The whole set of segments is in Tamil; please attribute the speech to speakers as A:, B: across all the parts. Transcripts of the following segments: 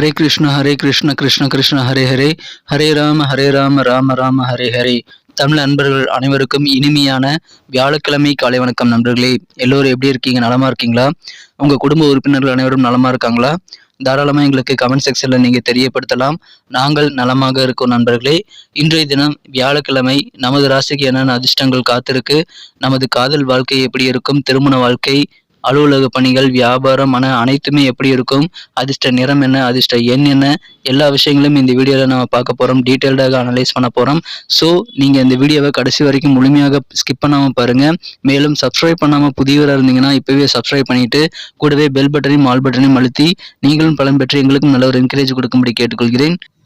A: ஹரே கிருஷ்ண ஹரே கிருஷ்ண கிருஷ்ண கிருஷ்ண ஹரே ஹரே ஹரே ராம ஹரே ராம ராம ராம ஹரே ஹரே தமிழ் நண்பர்கள் அனைவருக்கும் இனிமையான வியாழக்கிழமை காலை வணக்கம் நண்பர்களே. எல்லோரும் எப்படி இருக்கீங்க? நலமா இருக்கீங்களா? உங்க குடும்ப உறுப்பினர்கள் அனைவரும் நலமா இருக்காங்களா? தாராளமாக எங்களுக்கு கமெண்ட் செக்ஷனில் நீங்கள் தெரியப்படுத்தலாம். நாங்கள் நலமாக இருக்கோம் நண்பர்களே. இன்றைய தினம் வியாழக்கிழமை நமது ராசிக்கு என்னென்ன அதிர்ஷ்டங்கள் காத்திருக்கு? நமது காதல் வாழ்க்கை எப்படி இருக்கும்? திருமண வாழ்க்கை அலுவலக பணிகள் வியாபாரம் மன அனைத்துமே எப்படி இருக்கும்? அதிர்ஷ்ட நிறம் என்ன? அதிர்ஷ்ட எண் என்ன? எல்லா விஷயங்களும் இந்த வீடியோவில் நம்ம பார்க்க போகிறோம் டீட்டெயில்டாக அனலைஸ் பண்ண போகிறோம் ஸோ நீங்கள் இந்த வீடியோவை கடைசி வரைக்கும் முழுமையாக ஸ்கிப் பண்ணாமல் பாருங்கள் மேலும் சப்ஸ்கிரைப் பண்ணாமல் புதியவராக இருந்தீங்கன்னா இப்போவே சப்ஸ்கிரைப் பண்ணிவிட்டு கூடவே பெல் பட்டனையும் ஆல் பட்டனையும் அழுத்தி நீங்களும் பலன் பெற்று எங்களுக்கும் நல்ல ஒரு என்கரேஜ் கொடுக்கும்படி கேட்டுக்கொள்கிறேன்.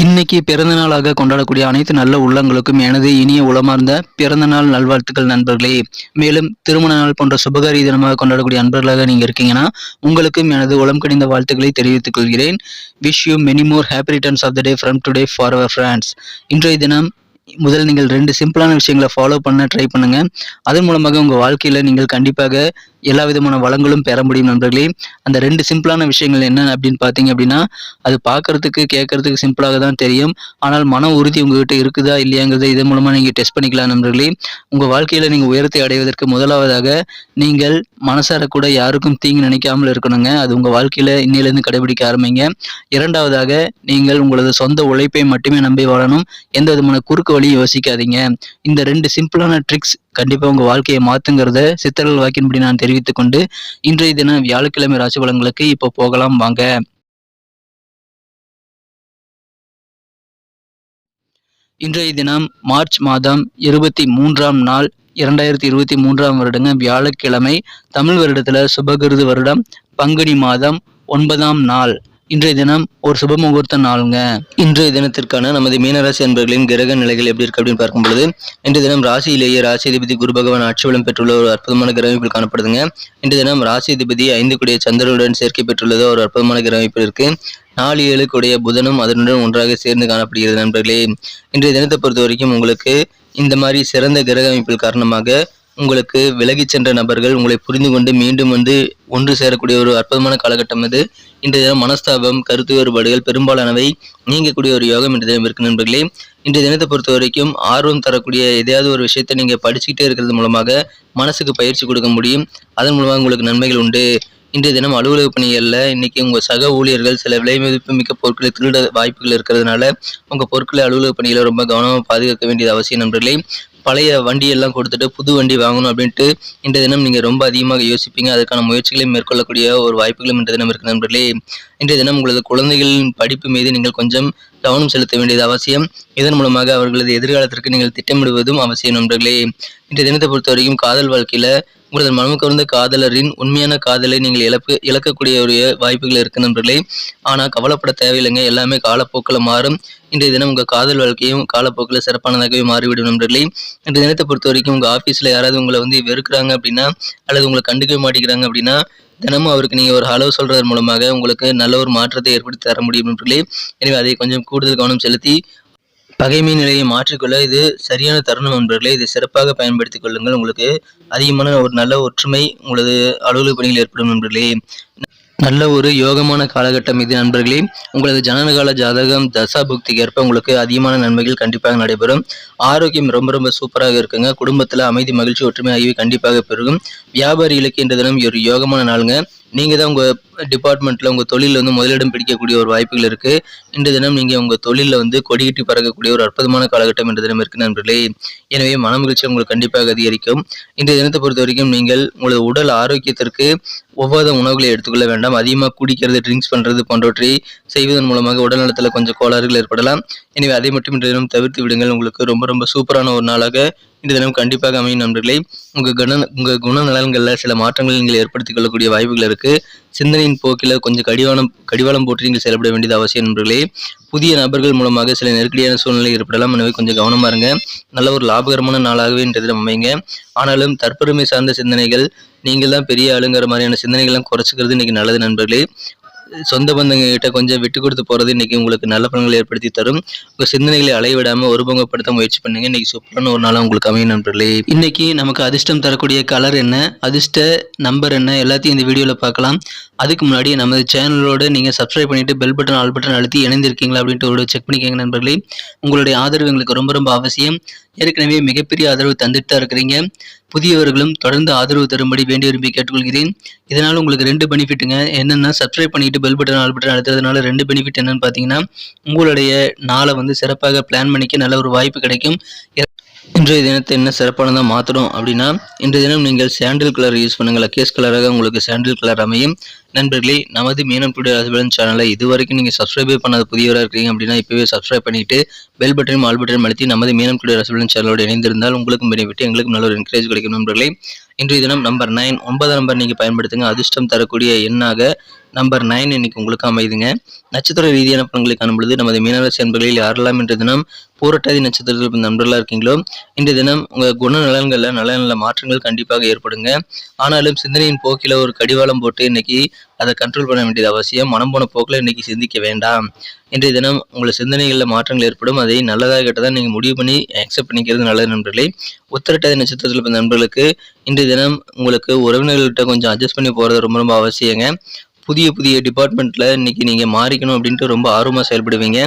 A: இன்னைக்கு பிறந்தநாளாக கொண்டாடக்கூடிய அனைத்து நல்ல உள்ளங்களுக்கும் எனது இனிய உளமார்ந்த பிறந்த நாள் நல்வாழ்த்துக்கள் நண்பர்களே. மேலும் திருமண நாள் போன்ற சுபகாரி தினமாக கொண்டாடக்கூடிய நண்பர்களாக நீங்க இருக்கீங்கன்னா உங்களுக்கும் எனது உளம் கடிந்த வாழ்த்துக்களை தெரிவித்துக் கொள்கிறேன். Wish you many more happy returns of the day from today for our friends இன்றைய தினம் முதல் நீங்கள் ரெண்டு சிம்பிளான விஷயங்களை ஃபாலோ பண்ண ட்ரை பண்ணுங்க. அதன் மூலமாக உங்கள் வாழ்க்கையில் நீங்கள் கண்டிப்பாக எல்லா விதமான வளங்களும் பெற முடியும் நண்பர்களே. அந்த ரெண்டு சிம்பிளான விஷயங்கள் என்ன அப்படின்னு பார்த்தீங்க அப்படின்னா அது பார்க்கறதுக்கு கேட்கறதுக்கு சிம்பிளாக தான் தெரியும். ஆனால் மன உறுதி உங்ககிட்ட இருக்குதா இல்லையாங்கிறத இதன் மூலமாக நீங்கள் டெஸ்ட் பண்ணிக்கலாம் நண்பர்களே. உங்கள் வாழ்க்கையில் நீங்கள் உயரத்தை அடைவதற்கு முதலாவதாக நீங்கள் மனசார கூட யாருக்கும் தீங்கு நினைக்காமல் இருக்கணுங்க. அது உங்கள் வாழ்க்கையில் இன்னிலேருந்து கடைபிடிக்க ஆரம்பிங்க. இரண்டாவதாக நீங்கள் உங்களது சொந்த உழைப்பை மட்டுமே நம்பி வாழணும். எந்த விதமான குறுக்கு வழியும் யோசிக்காதீங்க. இந்த ரெண்டு சிம்பிளான ட்ரிக்ஸ் கண்டிப்பாக உங்கள் வாழ்க்கையை மாற்றுங்கிறத சித்தர்கள் வாக்கின்படி நான் தெரிவித்துக் கொண்டு இன்றைய தினம் வியாழக்கிழமை ராசி பலன்களுக்கு இப்போ போகலாம் வாங்க. இன்றைய தினம் மார்ச் மாதம் இருபத்தி மூன்றாம் நாள் இரண்டாயிரத்தி இருபத்தி மூன்றாம் வருடங்க. வியாழக்கிழமை தமிழ் வருடத்துல சுபகிருது வருடம். பங்குனி மாதம் ஒன்பதாம் நாள். இன்றைய தினம் ஒரு சுப முகூர்த்த நாளுங்க. இன்றைய தினத்திற்கான நமது மீனராசி அன்பர்களின் கிரக நிலைகள் எப்படி இருக்கு அப்படின்னு பார்க்கும் பொழுது இன்றைய தினம் ராசியிலேயே ராசி அதிபதி குரு பகவான் ஆட்சி பெற்றுள்ள ஒரு அற்புதமான கிரகமைப்பில் காணப்படுதுங்க. இன்றைய தினம் ராசி அதிபதி ஐந்து கூடிய சந்திரனுடன் சேர்க்கை பெற்றுள்ளது ஒரு அற்புதமான கிரகமைப்பில் இருக்கு. நாலு ஏழு கூடிய புதனும் அதனுடன் ஒன்றாக சேர்ந்து காணப்படுகிறது நண்பர்களே. இன்றைய தினத்தை பொறுத்த வரைக்கும் உங்களுக்கு இந்த மாதிரி சிறந்த கிரக அமைப்பில் காரணமாக உங்களுக்கு விலகிச் சென்ற நபர்கள் உங்களை புரிந்து கொண்டு மீண்டும் வந்து ஒன்று சேரக்கூடிய ஒரு அற்புதமான காலகட்டம் இது. இன்றைய தினம் மனஸ்தாபம் கருத்து வேறுபாடுகள் பெரும்பாலானவை. நீங்கக்கூடிய ஒரு யோகம் இன்றைய தினம் இருக்கு நண்பர்களே. இன்றைய தினத்தை பொறுத்த வரைக்கும் ஆர்வம் தரக்கூடிய எதையாவது ஒரு விஷயத்தை நீங்கள் படிச்சுக்கிட்டே இருக்கிறது மூலமாக மனசுக்கு பயிற்சி கொடுக்க முடியும். அதன் மூலமாக உங்களுக்கு நன்மைகள் உண்டு. இன்றைய தினம் அலுவலக பணிகளில் இன்னைக்கு உங்கள் சக ஊழியர்கள் சில விலை மதிப்பு மிக்க பொருட்களை திருட வாய்ப்புகள் இருக்கிறதுனால உங்கள் பொருட்களை அலுவலக பணிகளை ரொம்ப கவனமாக பாதுகாக்க வேண்டியது அவசியம் நண்பர்களே. பழைய வண்டியெல்லாம் கொடுத்துட்டு புது வண்டி வாங்கணும் அப்படின்ட்டு இன்றைய தினம் நீங்கள் ரொம்ப அதிகமாக யோசிப்பீங்க. அதற்கான முயற்சிகளை மேற்கொள்ளக்கூடிய ஒரு வாய்ப்புகளும் இன்றைய தினம் இருக்கு நண்பர்களே. இன்றைய தினம் உங்களது குழந்தைகளின் படிப்பு மீது நீங்கள் கொஞ்சம் கவனம் செலுத்த வேண்டியது அவசியம். இதன் மூலமாக அவர்களது எதிர்காலத்திற்கு நீங்கள் திட்டமிடுவதும் அவசியம் நண்பர்களே. இன்றைய தினத்தை பொறுத்த வரைக்கும் காதல் வாழ்க்கையில உங்களது மனம் கவர்ந்த காதலரின் உண்மையான காதலை நீங்கள் இழப்பு இழக்கக்கூடிய ஒரு வாய்ப்புகள் இருக்கு நண்பர்களே. ஆனால் கவலைப்பட தேவையில்லைங்க. எல்லாமே காலப்போக்கில் மாறும். இன்றைய தினம் உங்கள் காதல் வாழ்க்கையும் காலப்போக்கில் சிறப்பானதாகவே மாறிவிடும் நண்பர்களே. இன்றைய தினத்தை பொறுத்த வரைக்கும் உங்கள் ஆஃபீஸில் யாராவது உங்களை வந்து வெறுக்கிறாங்க அப்படின்னா அல்லது உங்களை கண்டுக்கவே மாட்டேங்கிறாங்க அப்படின்னா தினமும் அவருக்கு நீங்கள் ஒரு ஹலோ சொல்கிறது மூலமாக உங்களுக்கு நல்ல ஒரு மாற்றத்தை ஏற்படுத்தி தர முடியும் நண்பர்களே. எனவே அதை கொஞ்சம் கூடுதல் கவனம் செலுத்தி பகைமை நிலையை மாற்றிக்கொள்ள இது சரியான தருணம் நண்பர்களே. இதை சிறப்பாக பயன்படுத்திக் கொள்ளுங்கள். உங்களுக்கு அதிகமான ஒரு நல்ல ஒற்றுமை உங்களது அலுவலக பணியில் ஏற்படும் நண்பர்களே. நல்ல ஒரு யோகமான காலகட்டம் இது நண்பர்களே. உங்களது ஜனனகால ஜாதகம் தசா புக்திக்கு ஏற்ப உங்களுக்கு அதிகமான நன்மைகள் கண்டிப்பாக நடைபெறும். ஆரோக்கியம் ரொம்ப ரொம்ப சூப்பராக இருக்குங்க. குடும்பத்தில் அமைதி மகிழ்ச்சி ஒற்றுமை ஆகியவை கண்டிப்பாக பெருகும். வியாபாரிகளுக்கு இன்ற தினம் ஒரு யோகமான நாளுங்க. நீங்கள் தான் உங்கள் டிபார்ட்மெண்ட்டில் உங்கள் தொழிலில் வந்து முதலிடம் பிடிக்கக்கூடிய ஒரு வாய்ப்புகள் இருக்குது இன்று தினம் நீங்கள் உங்கள் தொழிலில் வந்து கொடிகட்டி பறக்கக்கூடிய ஒரு அற்புதமான காலகட்டம் என்ற தினம் இருக்குது நண்பர்களே. எனவே மன மகிழ்ச்சி உங்களுக்கு கண்டிப்பாக அதிகரிக்கும். இன்றைய தினத்தை பொறுத்த வரைக்கும் நீங்கள் உங்களது உடல் ஆரோக்கியத்திற்கு ஒவ்வாத உணவுகளை எடுத்துக்கொள்ள வேண்டாம். அதிகமாக குடிக்கிறது ட்ரிங்க்ஸ் பண்ணுறது போன்றவற்றை செய்வதன் மூலமாக உடல் நலத்தில் கொஞ்சம் கோளாறுகள் ஏற்படலாம். எனவே அதை மட்டும் இன்றைய தினம் தவிர்த்து விடுங்கள். உங்களுக்கு ரொம்ப ரொம்ப சூப்பரான ஒரு நாளாக இந்த தினம் கண்டிப்பாக அமையும் நண்பர்களே. உங்கள் குண உங்கள் குணநலன்களில் சில மாற்றங்களை நீங்கள் ஏற்படுத்திக் கொள்ளக்கூடிய வாய்ப்புகள் இருக்குது சிந்தனையின் போக்கில் கொஞ்சம் கடிவாளம் கடிவாளம் போட்டு நீங்கள் செயல்பட வேண்டியது அவசியம் நண்பர்களே. புதிய நபர்கள் மூலமாக சில நெருக்கடியான சூழ்நிலை ஏற்படலாம். எனவே கொஞ்சம் கவனமாக இருங்க. நல்ல ஒரு லாபகரமான நாளாகவே இன்றைய தினம் அமைங்க ஆனாலும் தற்பெருமை சார்ந்த சிந்தனைகள் நீங்கள் தான் பெரிய ஆளுங்கிற மாதிரியான சிந்தனைகள்லாம் குறைச்சிக்கிறது இன்னைக்கு நல்லது நண்பர்களே. சொந்த பந்தங்க கிட்ட கொஞ்சம் விட்டு கொடுத்து போறது இன்னைக்கு உங்களுக்கு நல்ல பலன்களை ஏற்படுத்தி தரும். உங்க சிந்தனைகளை அலைவிடாம ஒருபங்கப்படுத்த முயற்சி பண்ணுங்க. இன்னைக்கு சூப்பரான ஒரு நாளாக உங்களுக்கு அமையும் நண்பர்களே. இன்னைக்கு நமக்கு அதிர்ஷ்டம் தரக்கூடிய கலர் என்ன அதிர்ஷ்ட நம்பர் என்ன எல்லாத்தையும் இந்த வீடியோல பார்க்கலாம். அதுக்கு முன்னாடி நமது சேனலோட நீங்க சப்ஸ்கிரைப் பண்ணிட்டு பெல் பட்டன் ஆல் பட்டன் அழுத்தி இணைந்திருக்கீங்களா அப்படின்ட்டு ஒரு செக் பண்ணிக்கோங்க நண்பர்களே. உங்களுடைய ஆதரவு எங்களுக்கு ரொம்ப ரொம்ப அவசியம். ஏற்கனவே மிகப்பெரிய ஆதரவு தந்துட்டு தான் இருக்கிறீங்க. புதியவர்களும் தொடர்ந்து ஆதரவு தரும்படி வேண்டி விரும்பி கேட்டுக்கொள்கிறேன். இதனால் உங்களுக்கு ரெண்டு பெனிஃபிட்டுங்க. என்னென்னா சப்ஸ்கிரைப் பண்ணிட்டு பெல் பட்டன் ஆல் பட்டன் அழுத்துறதுனால ரெண்டு பெனிஃபிட் என்னன்னு பார்த்தீங்கன்னா உங்களுடைய நாளை வந்து சிறப்பாக பிளான் பண்ணிக்க நல்ல ஒரு வாய்ப்பு கிடைக்கும். இன்றைய தினத்தை என்ன சிறப்பானதாக மாற்றணும் அப்படின்னா இன்றைய தினம் நீங்கள் சாண்டில் கலர் யூஸ் பண்ணுங்கள். லக்கேஸ் கலராக உங்களுக்கு சாண்டில் கலர் அமையும். நண்பர்களே நமது மீனம் டுடே ஹஸ்பண்ட் சேனலை இது வரைக்கும் நீங்கள் சப்ஸ்கிரைபே பண்ணாத புதியவராக இருக்கீங்க அப்படின்னா இப்போவே சப்ஸ்கிரைப் பண்ணிவிட்டு பெல் பட்டனும் ஆல் பட்டனும் அழுத்தி நமது மீனம் டுடே ஹஸ்பண்ட் சேனலோடு இணைந்திருந்தால் உங்களுக்கும் பெனிஃபிட் எங்களுக்கும் நல்ல ஒரு என்கரேஜ் கிடைக்கும் நண்பர்களே. இன்றைய தினம் நம்பர் நைன் ஒன்பது நம்பர் நீங்கள் பயன்படுத்துங்க. அதிர்ஷ்டம் தரக்கூடிய எண்ணாக நம்பர் நைன் இன்னைக்கு உங்களுக்கு அமைதுங்க. நட்சத்திர ரீதியான பலன்களை காணும்பொழுது நமது மீனராசி அன்பர்களில் யாரெல்லாம் இன்றைய தினம் பூரட்டாதி நட்சத்திரத்தில் நண்பர்களாக இருக்கீங்களோ இன்றைய தினம் உங்கள் குணநலன்களில் நல்ல நல்ல மாற்றங்கள் கண்டிப்பாக ஏற்படுங்க. ஆனாலும் சிந்தனையின் போக்கில் ஒரு கடிவாளம் போட்டு இன்னைக்கு அதை கண்ட்ரோல் பண்ண வேண்டியது அவசியம். மனம் போன போக்கில் இன்றைக்கி சிந்திக்க வேண்டாம். இன்றைய தினம் உங்கள் சிந்தனைகளில் மாற்றங்கள் ஏற்படும். அதை நல்லதாக கேட்டதாக நீங்கள் முடிவு பண்ணி அக்செப்ட் பண்ணிக்கிறது நல்லது நண்பர்களே. உத்தரட்டாதி நட்சத்திரத்தில் இருந்த நண்பர்களுக்கு இன்றைய தினம் உங்களுக்கு உறவினர்கள்கிட்ட கொஞ்சம் அட்ஜஸ்ட் பண்ணி போகிறது ரொம்ப ரொம்ப அவசியங்க. புதிய புதிய டிபார்ட்மெண்ட்டில் இன்றைக்கி நீங்கள் மாறிக்கணும் அப்படின்ட்டு ரொம்ப ஆர்வமாக செயல்படுவீங்க.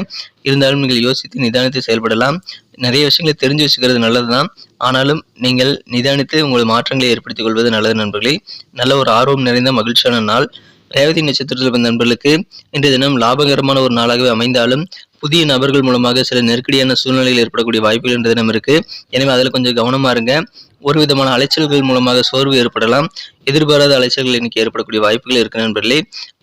A: இருந்தாலும் நீங்கள் யோசித்து நிதானித்து செயல்படலாம். நிறைய விஷயங்களை தெரிஞ்சு வச்சுக்கிறது நல்லது தான் ஆனாலும் நீங்கள் நிதானித்து உங்கள் மாற்றங்களை ஏற்படுத்திக் கொள்வது நல்லது நண்பர்களே. நல்ல ஒரு ஆர்வம் நிறைந்த மகிழ்ச்சியான நாள். ரேவதி நட்சத்திரத்தில் பிறந்த நண்பர்களுக்கு இன்றைய தினம் லாபகரமான ஒரு நாளாகவே அமைந்தாலும் புதிய நபர்கள் மூலமாக சில நெருக்கடியான சூழ்நிலைகள் ஏற்படக்கூடிய வாய்ப்புகள் இன்றைய தினம் இருக்கு. எனவே அதில் கொஞ்சம் கவனமா இருங்க. ஒரு விதமான அலைச்சல்கள் மூலமாக சோர்வு ஏற்படலாம். எதிர்பாராத அலைச்சல்கள் இன்னைக்கு ஏற்படக்கூடிய வாய்ப்புகள் இருக்கு நண்பர்களே.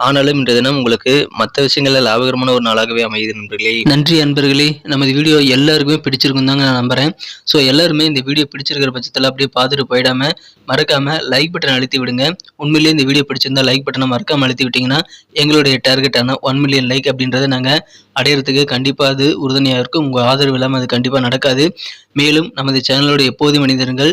A: ஆனாலும் இன்றைய தினம் உங்களுக்கு மற்ற விஷயங்கள்ல லாபகரமான ஒரு நாளாகவே அமையுது நண்பர்களே. நன்றி நண்பர்களே. நமது வீடியோ எல்லாருக்குமே பிடிச்சிருக்கும் தாங்க நான் நம்புறேன். ஸோ எல்லாருமே இந்த வீடியோ பிடிச்சிருக்கிற பட்சத்தில் அப்படியே பார்த்துட்டு போயிடாம மறக்காம லைக் பட்டன் அழுத்தி விடுங்க. உண்மையிலேயே இந்த வீடியோ பிடிச்சிருந்தா லைக் பட்டனை மறக்காம அழுத்தி விட்டீங்கன்னா எங்களுடைய டார்கெட்டான ஒன் மில்லியன் லைக் அப்படின்றத நாங்கள் அடையிறதுக்கு கண்டிப்பாக அது உறுதுணையாக இருக்கும். உங்கள் ஆதரவு இல்லாமல் அது கண்டிப்பாக நடக்காது. மேலும் நமது சேனலோட எப்போதும் மனிதர்கள்